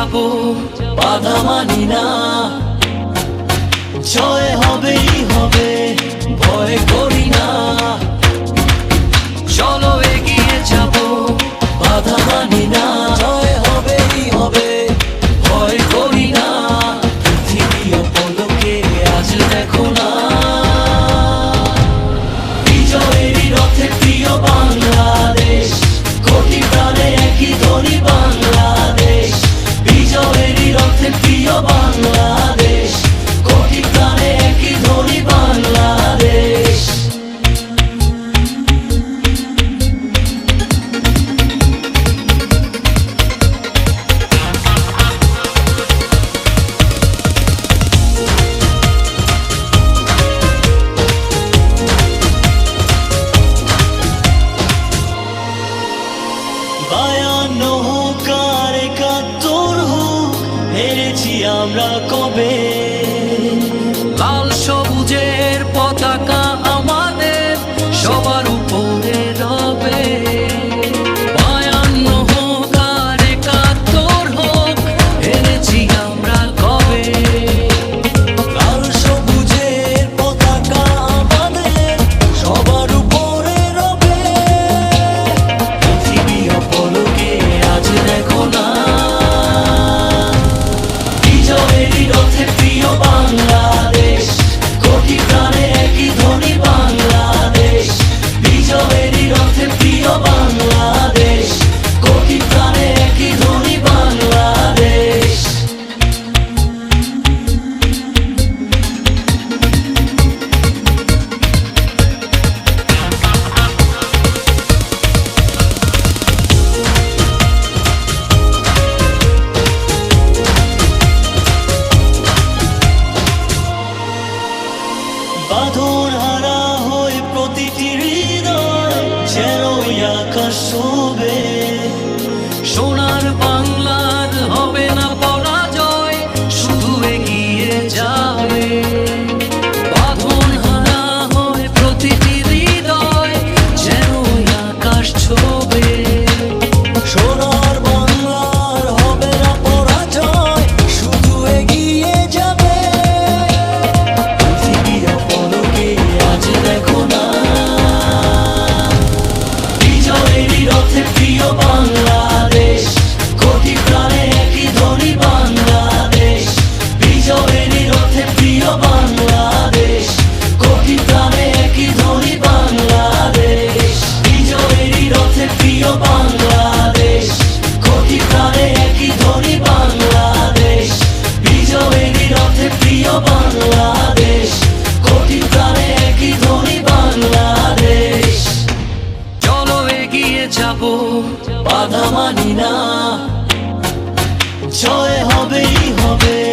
যাব বাধা মানি না। জয় হবেই হবে। বাংলাদেশ কোটি প্রাণে একই ধনী বাংলাদেশ। বায়ান্ন আমরা কবে বাঁধন হারা হয় প্রতিটি হৃদয় যেন আকাশ শোবে। সোনার বাংলা বাংলাদেশ ক্ষতিগ্রস্ত বাধা মানি না। জয় হবেই হবে।